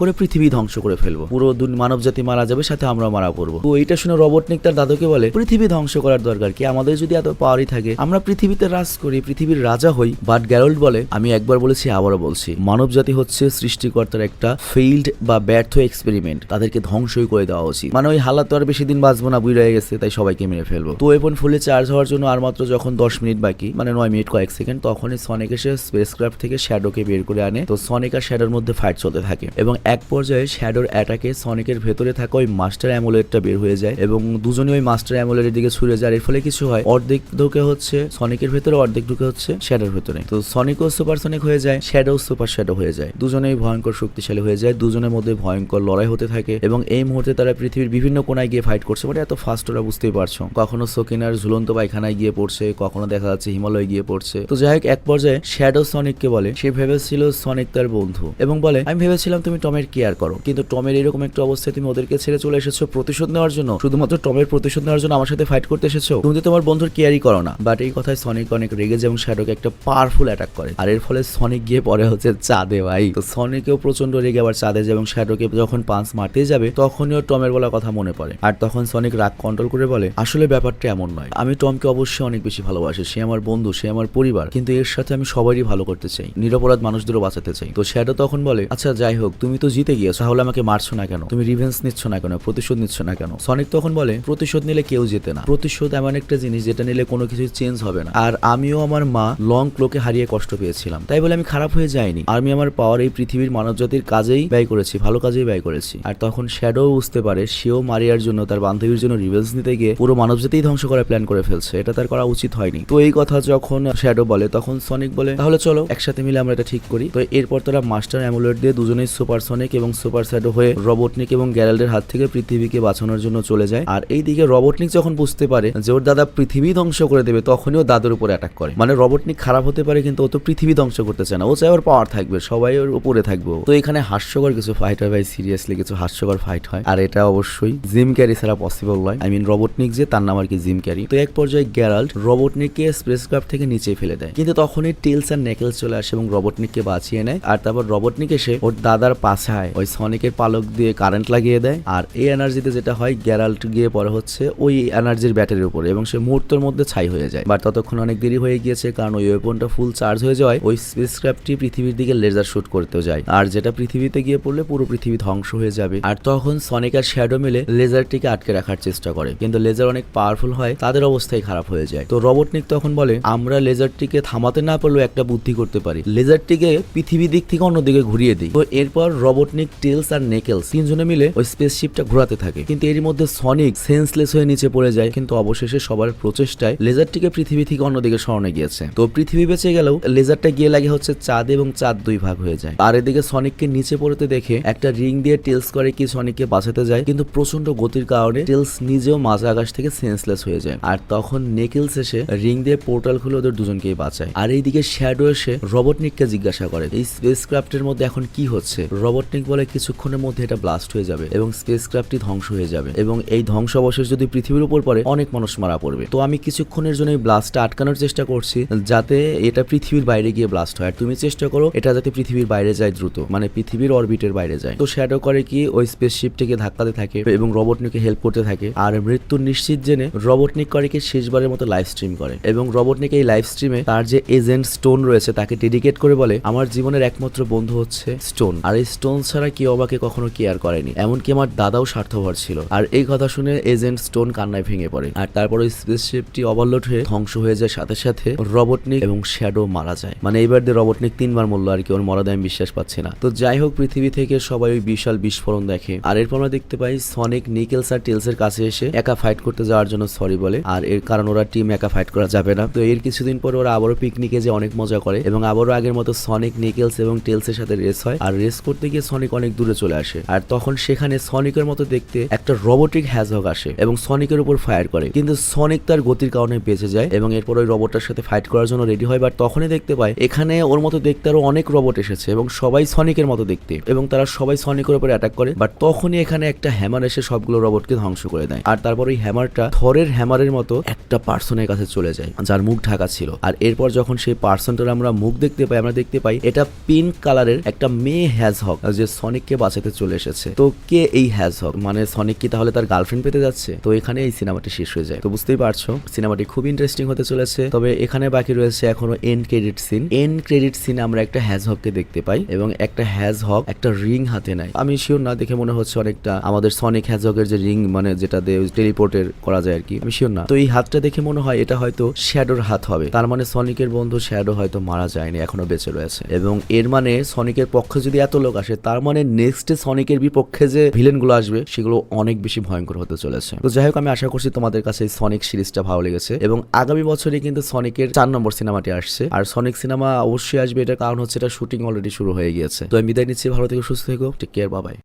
করে পৃথিবী ধ্বংস করে ফেলব। পুরো মানব জাতি মারা যাবে, সাথে আমরা মারা পড়ব। তো এইটা শুনে রবটনিক তার দাদুকে বলে, পৃথিবী ধ্বংস করার দরকার কি? আমাদের যদি এত পাওয়ারই থাকে, আমরা পৃথিবীতে রাজ করি, পৃথিবীর রাজা হই। বাট গ্যারল্ড বলে, আমি একবার বলেছি, আবারও বলছি মানব জাতি হচ্ছে সৃষ্টিকর্তার একটা ফেইল্ড বা ব্যর্থ এক্সপেরিমেন্ট তাদেরকে ধ্বংসই করে দেওয়া উচিত। মানে ওই হালাত তো আর বেশি দিন বাঁচবো না, বুড়ি গেছে, তাই সবাইকে মেরে ফেলব। তো ওয়েপন ফুলে চার্জ হওয়ার জন্য আর মাত্র যখন দশ মিনিট বাকি মানে নয় মিনিট কয়েক সেকেন্ড তখনই সনিক এসে স্পেস থেকে শ্যাডোকে বের করে আনে, তো সনিক আর শ্যাডোর মধ্যে ফাইট চলতে থাকে। এবং এক পর্যায়ে শ্যাডোর অ্যাটাকে সনিকের ভেতরে থাকা ওই মাস্টার অ্যামুলেটটা বের হয়ে যায় এবং দুজনে ওই মাস্টার অ্যামুলেটের দিকে ছুড়ে যায়। এর ফলে কিছু হয়, অর্ধেক ঢুকে হচ্ছে সনিকের ভেতরে, অর্ধেক ঢুকে হচ্ছে শ্যাডোর ভেতরে। তো সনিকও সুপার সনিক হয়ে যায় শ্যাডো সুপার শ্যাডো হয়ে যায়। দুজনেই ভয়ঙ্কর শক্তিশালী হয়ে যায়, দুজনের মধ্যে ভয়ঙ্কর লড়াই হতে থাকে এবং এই মুহূর্তে তারা পৃথিবীর বিভিন্ন কোনায় গিয়ে ফাইট করছে। মানে এত ফাস্ট ওরা বুঝতেই পারছ। কখনো সকিনার ঝুলন্ত পায়খানায় গিয়ে পড়ছে, কখনো দেখা যাচ্ছে হিমালয় গিয়ে পড়ছে। তো যাই হোক, এক পর্যায়ে শ্যাডো সনিককে বলে, সে ভেবেছিল সনিক তার বন্ধু এবং বলে, আমি ভেবেছিলাম তুমি টমের কেয়ার করো, কিন্তু টমের এরকম একটা অবস্থায় তুমি ওদেরকে ছেড়ে চলে এসেছ প্রতিশোধ নেওয়ার জন্য। শুধুমাত্র টমের প্রতিশোধ নেওয়ার জন্য আমার সাথে ফাইট করতে এসেছ। তুমি তো তোমার বন্ধুর কেয়ারই করো না। বাট এই কথায় সনিক অনেক রেগে যায় এবং শ্যাডোকে একটা পাওয়ারফুল অ্যাটাক করে। আর এর ফলে সনিক গিয়ে পরে হচ্ছে চাঁদে ভাই। তো সনিকেও প্রচণ্ড রেগে আবার চাঁদে যায় এবং শ্যাডোকে যখন পাঁচ মারতে যাবে, তখনই ওর টমের বলা কথা মনে পড়ে। আর তখন সনিক রাগ কন্ট্রোল করে বলে, আসলে ব্যাপারটা এমন নয়। আমি টমকে অবশ্যই অনেক বেশি ভালোবাসি। সে আমার বন্ধু, সে আমার পরিবার। কিন্তু এর সাথে আমি সবারই ভালো করতে চাই। নিরপরাধ মানুষদেরও বাঁচাতে চাই। তো শ্যাডো তখন বলে আচ্ছা যাই হোক, তুমি তো জিতে গিয়েছো, তাহলে আমাকে মারছো না কেন? তুমি রিভেন্স নিচ্ছ না কেন? প্রতিশোধ নিচ্ছ না কেন? সনিক তখন বলে, প্রতিশোধ নিলে কেউ জেতে না। প্রতিশোধ এমন একটা জিনিস যেটা নিলে কোনো কিছু চেঞ্জ হবে না। আর আমিও আমার মা লং ক্লোকে হারিয়ে কষ্ট পেয়েছিলাম। তাই বলে আমি খারাপ হয়ে যাইনি। আমি আমার পাওয়ার এই পৃথিবীর মানব জাতির কাজেই ব্যয় করেছি, ভালো কাজেই ব্যয় করেছি। আর তখন শ্যাডো বুঝতে পারে, সেও মারিয়ার জন্য, তার বান্ধবীর জন্য রিভেন্স নিতে গিয়ে পুরো মানব জাতিই ধ্বংস করার প্ল্যান করে ফেলছে। এটা তার করা উচিত হয়নি। তো এই কথা যখন শ্যাডো বলে, তখন সনিক বলে, তাহলে চলো, একসাথে মিলে আমরা এটা ঠিক করি। তো এরপর তারা মাস্টার অ্যামুলেট দিয়ে দুজনেই সুপারসনিক এবং সুপার শ্যাডো হয়ে রবটনিক এবং গ্যারাল্ডের হাত থেকে পৃথিবীকে বাঁচানোর জন্য চলে যায়। আর এইদিকে রবটনিক যখন বুঝতে পারে যে ওর দাদা পৃথিবী ধ্বংস করে দেবে, তখনই ও দাদুর উপরে অ্যাটাক করে। মানে রবটনিক খারাপ হতে পারে, কিন্তু ও তো পৃথিবী ধ্বংস করতে চায় না। ও চায় ওর পাওয়ার থাকবে, সবাই ওর উপরে থাকবে তো এখানে হাস্যকর কিছু ফাইট হয় ভাই সিরিয়াসলি কিছু হাস্যকর ফাইট হয়। আর এটা অবশ্যই জিম ক্যারি ছাড়া পসিবল নয়। আই মিন রবটনিক যে, তার নাম আর কি জিম ক্যারি তো এক পর্যায়ে গ্যারাল্ট রবটনিককে স্পেস ক্রাফট থেকে নিচে ফেলে দেয়। কিন্তু তখনই টেলস আর নেকেলস চলে আসে এবং রবটনিককে বাঁচিয়ে নেয়। আর তারপর রবটনিক এসে ওর দাদার পাছায় ওই সনিকের পালক দিয়ে কারেন্ট লাগিয়ে দেয়। আর এই এনার্জিতে যেটা হয় গ্যারাল্ট গিয়ে পরে হচ্ছে ওই এনার্জির ব্যাটারির উপরে এবং সে মুহূর্তের মধ্যে ছাই হয়ে যায়। বাট ততক্ষণ অনেক দেরি হয়ে গিয়েছে কারণ ওই ওয়েপনটা ফুল চার্জ হয়ে যাওয়ায় ওই স্পেস ক্রাফটটি পৃথিবীর দিকে লেজার শুট করতেও যায়। আর যেটা পৃথিবীতে গিয়ে পড়লে পুরো পৃথিবী ধ্বংস হয়ে যাবে। আর তখন সনিক আর শ্যাডো মিলে লেজারটিকে আটকে রাখার চেষ্টা করে। কিন্তু লেজার অনেক পাওয়ারফুল হয়, তাদের অবস্থাই খারাপ হয়ে যায়। তো রবটনিক তখন বলে, আমরা লেজারটিকে থামাতে না পারলেও একটা বুদ্ধি করতে পারি। লেজারটিকে পৃথিবী দিক থেকে অন্যদিকে ঘুরিয়ে দিই। তো এরপর রবটনিক টেলস আর নেকেলস তিনজনে মিলে ওই স্পেসশিপটা ঘোরাতে থাকে। কিন্তু এরই মধ্যে সনিক সেন্সলেস হয়ে নিচে পড়ে যায়। কিন্তু অবশেষে সবার প্রচেষ্টায় লেজারটিকে পৃথিবী থেকে অন্যদিকে সরানো গিয়েছে। তো পৃথিবী বেঁচে গেলেও লেজারটা গিয়ে লাগে হচ্ছে চাঁদ এবং চাঁদ দুই ভাগ হয়ে যায়। আর এদিকে সনিককে নিচে পড়তে দেখে একটা রিং দিয়ে টেলস করে কি সনিককে বাঁচাতে যায়। কিন্তু প্রচণ্ড গতির কারণে টেলস নিজেও মাঝ আকাশ থেকে সেন্সলেস হয়ে যায়। আর তখন নেকেলস এসে রিং দিয়ে পোর্টাল খুলে ওদের দুজনকেই বাঁচায়। আর এইদিকে শ্যাডো এসে রবটনিককে জিজ্ঞাসা করে। এই স্পেস ক্রাফটের মধ্যে এখন কি হচ্ছে? রবটনিক বলে কিছুক্ষণের মধ্যে এটা ব্লাস্ট হয়ে যাবে এবং স্পেস ক্রাফটটি ধ্বংস হয়ে যাবে এবং এই ধ্বংস অবশেষ যদি পৃথিবীর উপর পড়ে, অনেক মানুষ মারা পড়বে। তো আমি কিছুক্ষণের জন্য এই ব্লাস্টটা আটকানোর চেষ্টা করছি যাতে এটা পৃথিবীর বাইরে গিয়ে ব্লাস্ট হয়। আর তুমি চেষ্টা করো এটা যাতে পৃথিবীর বাইরে যায় দ্রুত মানে পৃথিবীর অরবিটের বাইরে যায়। তো শ্যাডো করে কি ওই স্পেসশিপটিকে ধাক্কাতে থাকে এবং রবটনিককে হেল্প করতে থাকে। আর মৃত্যু নিশ্চিত জেনে রবটনিক করে কি শেষবারের মতো লাইভ স্ট্রিম করে এবং রবটনিক এই লাইভ স্ট্রিমে তার যে এজেন্ট স্টোন রয়েছে তাকে ডেডিকেট করে বলে, আমার আমার জীবনের একমাত্র বন্ধু হচ্ছে স্টোন। আর এই স্টোন ছাড়া কেউ আমাকে কখনো কেয়ার করেনি। এমনকি আমার দাদাও স্বার্থপর ছিল। আর এই কথা শুনে এজেন্ট স্টোন কান্নায় ভেঙে পড়ে। আর তারপরে স্পেসশিপটি ওভারলোড হয়ে ধ্বংস হয়ে যায়। সাথে সাথে রবটনিক এবং শ্যাডো মারা যায়। মানে এইবার দিয়ে রবটনিক তিনবার মরলো আর কি, ওর মরাদে আমি বিশ্বাস পাচ্ছি না। তো যাই হোক, পৃথিবী থেকে সবাই ওই বিশাল বিস্ফোরণ দেখে। আর এরপর আমরা দেখতে পাই সনিক নিকেলস আর টেলস এর কাছে এসে একা ফাইট করতে যাওয়ার জন্য সরি বলে। আর এর কারণ ওরা টিম একা ফাইট করা যাবে না। তো এর কিছুদিন পর ওরা আবারও পিকনিকে যে অনেক মজা করে। এবং আবারও আগের মতো সনিক নিকেলস এবং টেলস এর সাথে রেস হয়। আর রেস করতে গিয়ে সনিক অনেক দূরে চলে আসে। আর তখন সেখানে সনিকের মতো দেখতে একটা রোবোটিক হ্যাজহক আসে এবং সনিকের উপর ফায়ার করে। কিন্তু সনিক তার গতির কারণে বেঁচে যায় এবং এরপর ওই রোবটটার সাথে ফাইট করার জন্য রেডি হয়। বাট তখনই দেখতে পায়, এখানে ওর মতো দেখতে আরও অনেক রোবট এসেছে এবং সবাই সনিকের মতো দেখতে এবং তারা সবাই সনিকের উপর অ্যাটাক করে। বাট তখনই এখানে একটা হ্যামার এসে সবগুলো রোবটকে ধ্বংস করে দেয়। আর তারপর ওই হ্যামারটা থরের হ্যামারের মতো একটা পার্সনের কাছে চলে যায়, যার মুখ ঢাকা ছিল। আর এরপর যখন সেই পার্সনটার আমরা মুখ দেখতে পাই, আমরা দেখতে পাই এটা পিঙ্ক কালারের একটা মেয়ে হ্যাজ হক যে সনিককে বাঁচাতে চলে এসেছে। তো কে এই হ্যাজ হক মানে সনিক কি তাহলে তার গার্লফ্রেন্ড পেতে যাচ্ছে? তো এখানে এই সিনেমাটি শেষ হয়ে যায়। তো বুঝতেই পারছ সিনেমাটি খুব ইন্টারেস্টিং হতে চলেছে। তবে এখানে বাকি রয়েছে এখনও end credit scene end credit সিনে আমরা একটা হ্যাজ হককে দেখতে পাই এবং একটা হ্যাজ হক একটা রিং হাতে নেয়। আমি শিওর না, দেখে মনে হচ্ছে অনেকটা আমাদের সনিক হ্যাজ হকের যে রিং মানে যেটা দিয়ে টেলিপোর্টের করা যায় আর কি। আমি শিওর না। তো এই হাতটা দেখে মনে হয় এটা হয়তো শ্যাডোর হাত হবে। তার মানে সনিকের বন্ধু শ্যাডো হয়তো মারা যায়নি, এখনও বেঁচে রয়েছে। এবং এর মানে সনিকের পক্ষে যদি এত লোক আসে, তার মানে নেক্সট সনিকের বিপক্ষে যে ভিলেনগুলো আসবে, সেগুলো অনেক বেশি ভয়ঙ্কর হতে চলেছে। তো যাই হোক, আমি আশা করছি তোমাদের কাছে এই সনিক সিরিজটা ভালো লেগেছে এবং আগামী বছরে কিন্তু সনিকের চার নম্বর সিনেমাটি আসছে। আর সনিক সিনেমা অবশ্যই আসবে, এটার কারণ হচ্ছে এটা শুটিং অলরেডি শুরু হয়ে গিয়েছে। তো আমি বিদায় নিচ্ছি, ভালো থেকে, সুস্থ থেকো টেক কেয়ার বাবাই